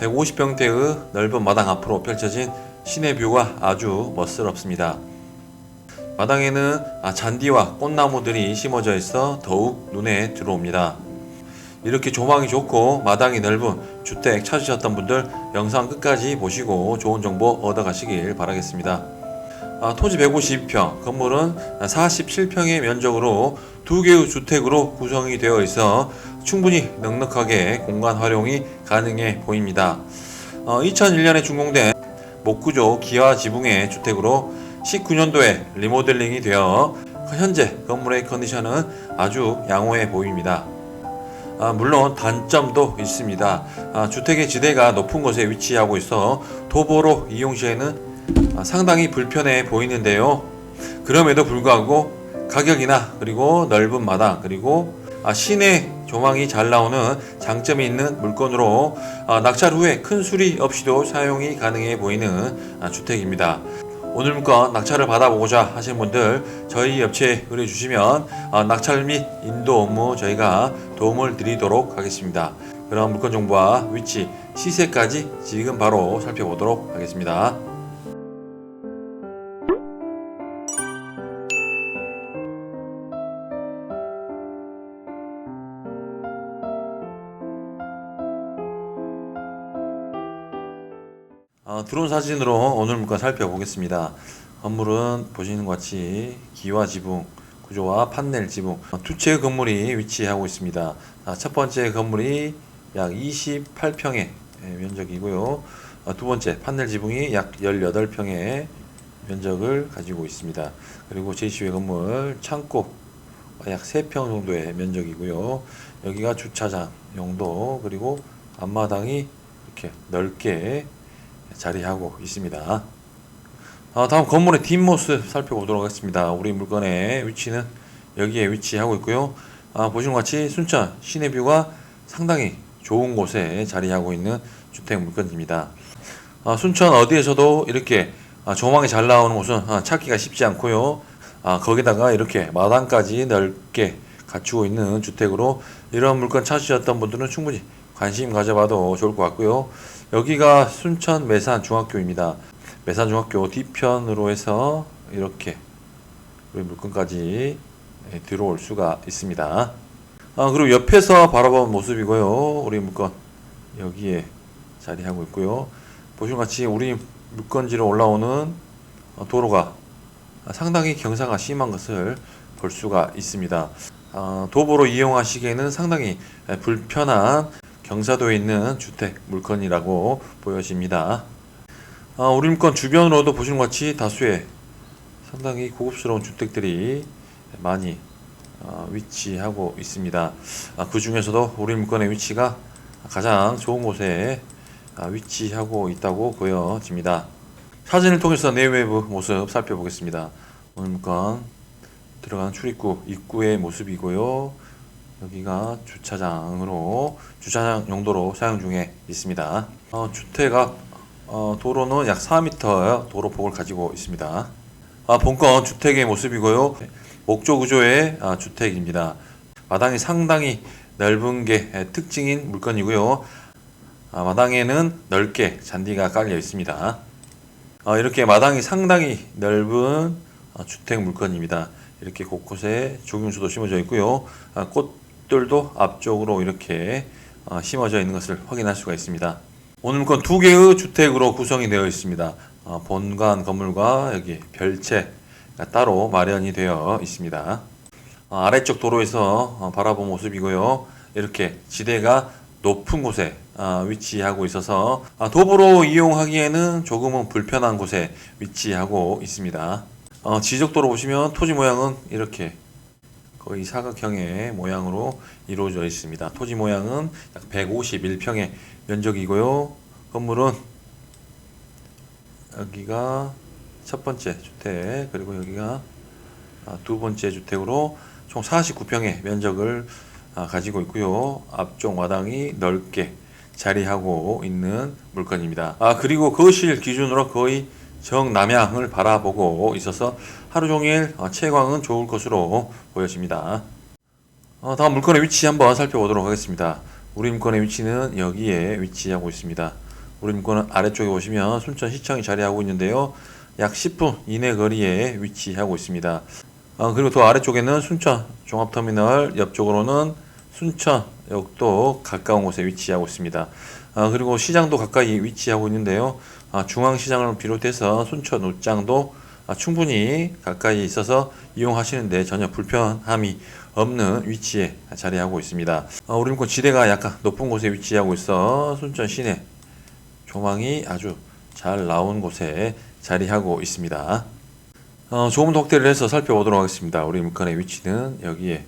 150평대의 넓은 마당 앞으로 펼쳐진 시내 뷰가 아주 멋스럽습니다. 마당에는 아, 잔디와 꽃나무들이 심어져 있어 더욱 눈에 들어옵니다. 이렇게 조망이 좋고 마당이 넓은 주택 찾으셨던 분들 영상 끝까지 보시고 좋은 정보 얻어 가시길 바라겠습니다. 아, 토지 152평, 건물은 47평의 면적으로 두 개의 주택으로 구성이 되어 있어 충분히 넉넉하게 공간 활용이 가능해 보입니다. 어, 2001년에 준공된 목구조 기아 지붕의 주택으로 19년도에 리모델링이 되어 현재 건물의 컨디션은 아주 양호해 보입니다. 아, 물론 단점도 있습니다. 아, 주택의 지대가 높은 곳에 위치하고 있어 도보로 이용 시에는 아, 상당히 불편해 보이는데요. 그럼에도 불구하고 가격이나 그리고 넓은 마당 그리고 아, 시내 조망이 잘 나오는 장점이 있는 물건으로 아, 낙찰 후에 큰 수리 없이도 사용이 가능해 보이는 아, 주택입니다. 오늘 물건 낙찰을 받아보고자 하신 분들 저희 업체에 의뢰 주시면 아, 낙찰 및 인도 업무 저희가 도움을 드리도록 하겠습니다. 그럼 물건 정보와 위치, 시세까지 지금 바로 살펴보도록 하겠습니다. 어, 드론 사진으로 오늘 물건 살펴보겠습니다. 건물은 보시는 것 같이 기와 지붕 구조와 판넬 지붕 어, 두 채의 건물이 위치하고 있습니다. 아, 첫 번째 건물이 약 28평의 면적이고요. 어, 두 번째 판넬 지붕이 약 18평의 면적을 가지고 있습니다. 그리고 제2의 건물 창고 약 3평 정도의 면적이고요. 여기가 주차장 용도 그리고 앞마당이 이렇게 넓게 자리하고 있습니다. 아, 다음 건물의 뒷모습 살펴보도록 하겠습니다. 우리 물건의 위치는 여기에 위치하고 있고요. 아, 보시는 것 같이 순천 시내뷰가 상당히 좋은 곳에 자리하고 있는 주택 물건입니다. 아, 순천 어디에서도 이렇게 아, 조망이 잘 나오는 곳은 아, 찾기가 쉽지 않고요. 아, 거기다가 이렇게 마당까지 넓게 갖추고 있는 주택으로 이런 물건 찾으셨던 분들은 충분히 관심 가져봐도 좋을 것 같고요. 여기가 순천 매산 중학교입니다. 매산 중학교 뒤편으로 해서 이렇게 우리 물건까지 예, 들어올 수가 있습니다. 아, 그리고 옆에서 바라본 모습이고요. 우리 물건 여기에 자리하고 있고요. 보시는 것 같이 우리 물건지로 올라오는 어, 도로가 상당히 경사가 심한 것을 볼 수가 있습니다. 아, 도보로 이용하시기에는 상당히 예, 불편한 경사도에 있는 주택 물건이라고 보여집니다. 아, 물건 주변으로도 보시는 것 같이 다수의 상당히 고급스러운 주택들이 많이 아, 위치하고 있습니다. 아, 그 중에서도 물건의 위치가 가장 좋은 곳에 아, 위치하고 있다고 보여집니다. 사진을 통해서 내외부 모습 살펴보겠습니다. 물건 들어가는 출입구 입구의 모습이고요. 여기가 주차장으로 주차장 용도로 사용 중에 있습니다. 어, 주택 앞 어, 도로는 약 4m 도로폭을 가지고 있습니다. 아, 본건 주택의 모습이고요. 목조 구조의 아, 주택입니다. 마당이 상당히 넓은 게 에, 특징인 물건이고요. 아, 마당에는 넓게 잔디가 깔려 있습니다. 아, 이렇게 마당이 상당히 넓은 어, 주택 물건입니다. 이렇게 곳곳에 조경수도 심어져 있고요. 아, 꽃 들도 앞쪽으로 이렇게 어, 심어져 있는 것을 확인할 수가 있습니다. 오늘 물건 두 개의 주택으로 구성이 되어 있습니다. 어, 본관 건물과 여기 별채가 따로 마련이 되어 있습니다. 어, 아래쪽 도로에서 어, 바라본 모습이고요. 이렇게 지대가 높은 곳에 아, 위치하고 있어서 아, 도보로 이용하기에는 조금은 불편한 곳에 위치하고 있습니다. 어, 지적도로 보시면 토지 모양은 이렇게 거의 사각형의 모양으로 이루어져 있습니다. 토지 모양은 약 151평의 면적이고요. 건물은 여기가 첫 번째 주택 그리고 여기가 아, 두 번째 주택으로 총 49평의 면적을 아, 가지고 있고요. 앞쪽 마당이 넓게 자리하고 있는 물건입니다. 아 그리고 거실 기준으로 거의 정남향을 바라보고 있어서 하루 종일 어, 채광은 좋을 것으로 보여집니다. 어, 다음 물건의 위치 한번 살펴보도록 하겠습니다. 우리 물건의 위치는 여기에 위치하고 있습니다. 우리 물건은 아래쪽에 보시면 순천 시청이 자리하고 있는데요. 약 10분 이내 거리에 위치하고 있습니다. 아, 그리고 더 아래쪽에는 순천 종합터미널, 옆쪽으로는 순천역도 가까운 곳에 위치하고 있습니다. 아, 그리고 시장도 가까이 위치하고 있는데요. 아, 중앙시장을 비롯해서 순천 옷장도 아, 충분히 가까이 있어서 이용하시는데 전혀 불편함이 없는 위치에 자리하고 있습니다. 아, 우리 물건 지대가 약간 높은 곳에 위치하고 있어 순천 시내 조망이 아주 잘 나온 곳에 자리하고 있습니다. 어, 조금 더 확대를 해서 살펴보도록 하겠습니다. 물건의 위치는 여기에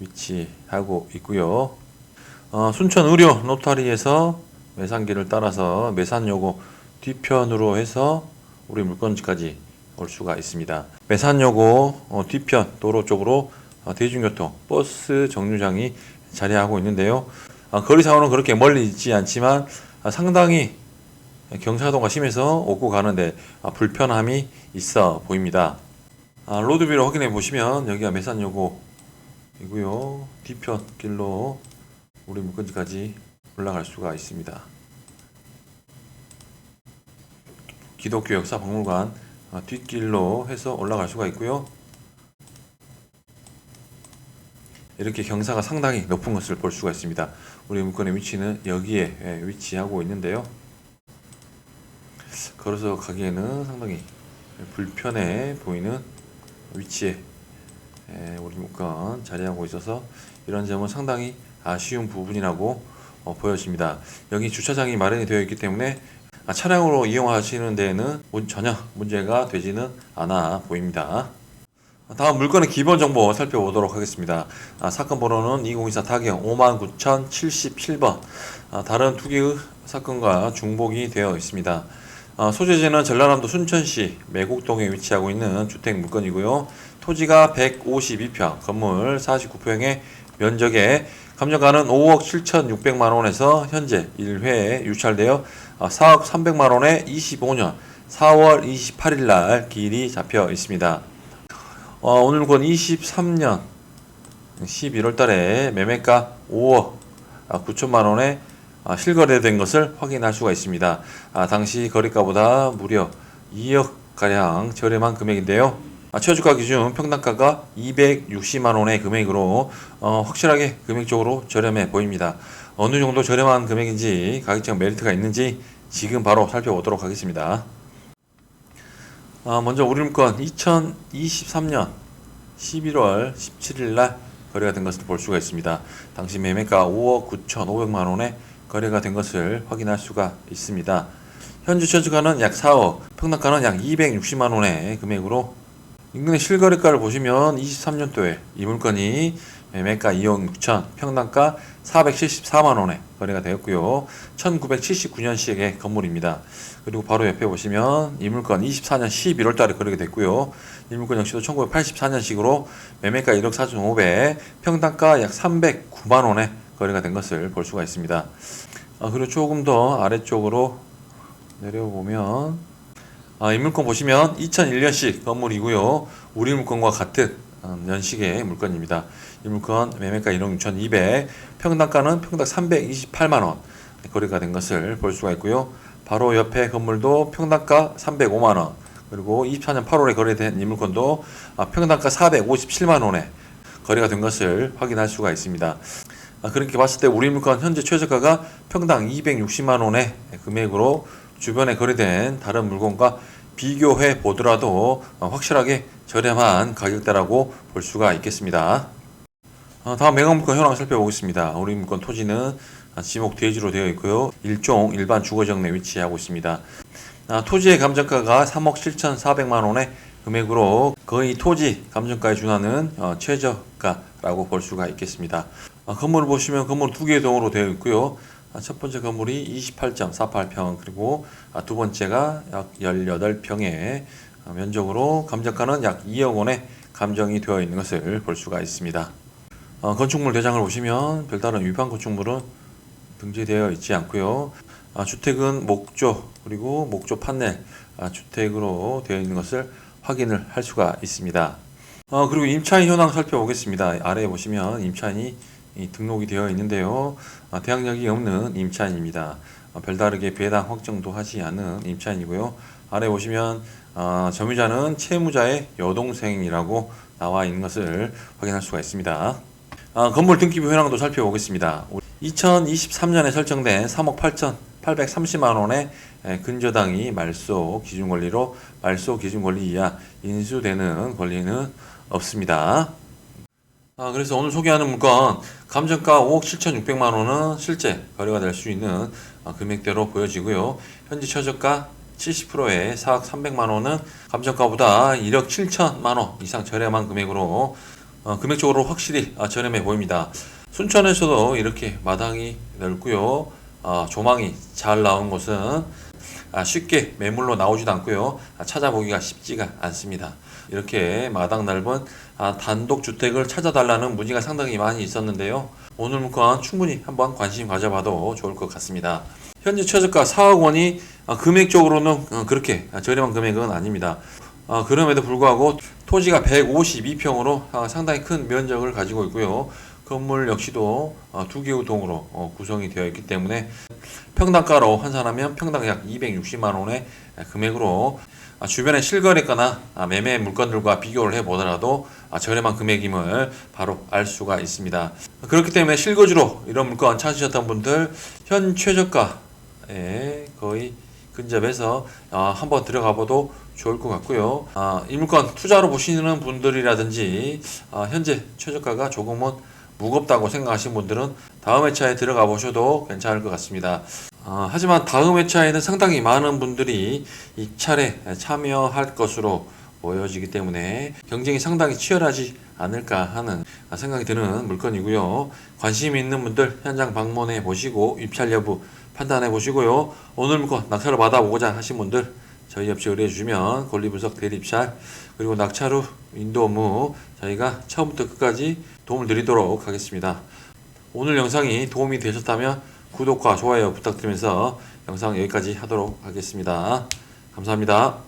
위치하고 있고요. 어, 순천 의료 노타리에서 매산길을 따라서 매산요고 뒤편으로 해서 우리 물건지까지 올 수가 있습니다. 매산요고 어, 뒤편 도로 쪽으로 어, 대중교통 버스 정류장이 자리하고 있는데요. 아, 거리상으로는 그렇게 멀리 있지 않지만 아, 상당히 경사도가 심해서 오고 가는데 아, 불편함이 있어 보입니다. 아, 로드뷰를 확인해 보시면 여기가 매산요고이고요. 뒤편 길로 우리 물건지까지 올라갈 수가 있습니다. 기독교 역사 박물관 아, 뒷길로 해서 올라갈 수가 있고요. 이렇게 경사가 상당히 높은 것을 볼 수가 있습니다. 우리 물건의 위치는 여기에 예, 위치하고 있는데요. 걸어서 가기에는 상당히 불편해 보이는 위치에 예, 우리 물건 자리하고 있어서 이런 점은 상당히 아쉬운 부분이라고 어, 보여집니다. 여기 주차장이 마련이 되어 있기 때문에 아, 차량으로 이용하시는 데에는 문- 전혀 문제가 되지는 않아 보입니다. 다음 물건의 기본 정보 살펴보도록 하겠습니다. 아, 사건 번호는 2024 타경 59,077번. 아, 다른 두 개의 사건과 중복이 되어 있습니다. 아, 소재지는 전라남도 순천시 매곡동에 위치하고 있는 주택 물건이고요. 토지가 152평, 건물 49평의 면적에 감정가는 5억 7,600만 원에서 현재 1회에 유찰되어 아, 4억 300만 원에 25년 4월 28일 날 기일이 잡혀 있습니다. 어, 오늘 건 23년 11월 달에 매매가 5억 9천만 원에 아, 실거래된 것을 확인할 수가 있습니다. 아, 당시 거래가보다 무려 2억 가량 저렴한 금액인데요. 아, 최저가 기준 평당가가 260만 원의 금액으로 어, 확실하게 금액적으로 저렴해 보입니다. 어느 정도 저렴한 금액인지 가격적 메리트가 있는지 지금 바로 살펴보도록 하겠습니다. 아, 먼저 우리 물건 2023년 11월 17일 날 거래가 된 것을 볼 수가 있습니다. 당시 매매가 5억 9,500만 원에 거래가 된 것을 확인할 수가 있습니다. 현재 최저가는 약 4억, 평당가는 약 260만 원의 금액으로 인근의 실거래가를 보시면 23년도에 이 물건이 매매가 2억 6천, 평당가 474만 원에 거래가 되었고요. 1979년식의 건물입니다. 그리고 바로 옆에 보시면 이 물건 24년 11월 달에 거래가 됐고요. 이 물건 역시도 1984년식으로 매매가 1억 4,500, 평당가 약 309만 원에 거래가 된 것을 볼 수가 있습니다. 아, 그리고 조금 더 아래쪽으로 내려보면 아, 이 물건 보시면 2001년식 건물이고요. 우리 물건과 같은 음, 연식의 물건입니다. 이 물건 매매가 1억 6,200, 평당가는 평당 328만 원 거래가 된 것을 볼 수가 있고요. 바로 옆에 건물도 평당가 305만 원, 그리고 24년 8월에 거래된 이 물건도 아, 평당가 457만 원에 거래가 된 것을 확인할 수가 있습니다. 아, 그렇게 봤을 때 우리 물건 현재 최저가가 평당 260만 원의 금액으로 주변에 거래된 다른 물건과 비교해 보더라도 어, 확실하게 저렴한 가격대라고 볼 수가 있겠습니다. 어, 다음 매각 물건 현황 살펴보겠습니다. 우리 물건 토지는 아, 지목 대지로 되어 있고요. 일종 일반 주거지역 내 위치하고 있습니다. 아, 토지의 감정가가 3억 7,400만 원의 금액으로 거의 토지 감정가에 준하는 어, 최저가라고 볼 수가 있겠습니다. 아, 건물을 보시면 건물 두 개의 동으로 되어 있고요. 아, 첫 번째 건물이 28.48평 그리고 아, 두 번째가 약 18평의 아, 면적으로 감정가는 약 2억 원에 감정이 되어 있는 것을 볼 수가 있습니다. 어, 건축물 대장을 보시면 별다른 위반 건축물은 등재되어 있지 않고요. 아, 주택은 목조 그리고 목조 판넬 아, 주택으로 되어 있는 것을 확인을 할 수가 있습니다. 어, 그리고 임차인 현황 살펴보겠습니다. 아래에 보시면 임차인이 이 등록이 되어 있는데요. 아, 대항력이 없는 임차인입니다. 아, 별다르게 배당 확정도 하지 않은 임차인이고요. 아래 보시면 아, 점유자는 채무자의 여동생이라고 나와 있는 것을 확인할 수가 있습니다. 아, 건물 등기부 현황도 살펴보겠습니다. 2023년에 설정된 3억 8,830만 원의 에, 근저당이 말소 기준 권리로 말소 기준 권리 이하 인수되는 권리는 없습니다. 아, 그래서 오늘 소개하는 물건 감정가 5억 7,600만 원은 실제 거래가 될 수 있는 아, 금액대로 보여지고요. 현재 최저가 70%의 4억 300만 원은 감정가보다 1억 7천만 원 이상 저렴한 금액으로 어, 금액적으로 확실히 아, 저렴해 보입니다. 순천에서도 이렇게 마당이 넓고요. 아, 조망이 잘 나온 곳은 아, 쉽게 매물로 나오지도 않고요. 아, 찾아보기가 쉽지가 않습니다. 이렇게 마당 넓은 아, 단독 주택을 찾아달라는 문의가 상당히 많이 있었는데요. 오늘 물건 충분히 한번 관심 가져봐도 좋을 것 같습니다. 현재 최저가 4억 원이 아, 금액적으로는 어, 그렇게 저렴한 금액은 아닙니다. 아, 그럼에도 불구하고 토지가 152평으로 아, 상당히 큰 면적을 가지고 있고요. 건물 역시도 어, 두 개의 동으로 어, 구성이 되어 있기 때문에 평당가로 환산하면 평당 약 260만 원의 금액으로 아, 주변의 실거래가나 아, 매매 물건들과 비교를 해보더라도 아, 저렴한 금액임을 바로 알 수가 있습니다. 그렇기 때문에 실거주로 이런 물건 찾으셨던 분들 현 최저가 에 거의 근접해서 아, 한번 들어가봐도 좋을 것 같고요. 아, 이 물건 투자로 보시는 분들이라든지 아, 현재 최저가가 조금은 무겁다고 생각하시는 분들은 다음 회차에 들어가 보셔도 괜찮을 것 같습니다. 아, 하지만 다음 회차에는 상당히 많은 분들이 이 차례 참여할 것으로 보여지기 때문에 경쟁이 상당히 치열하지 않을까 하는 생각이 드는 물건이고요. 관심 있는 분들 현장 방문해 보시고 입찰 여부 판단해 보시고요. 오늘 물건 낙찰을 받아보고자 하신 분들 저희 없이 의뢰해 주시면 권리 분석 대리 입찰 그리고 낙찰 후 인도 업무 저희가 처음부터 끝까지 도움을 드리도록 하겠습니다. 오늘 영상이 도움이 되셨다면 구독과 좋아요 부탁드리면서 영상 여기까지 하도록 하겠습니다. 감사합니다.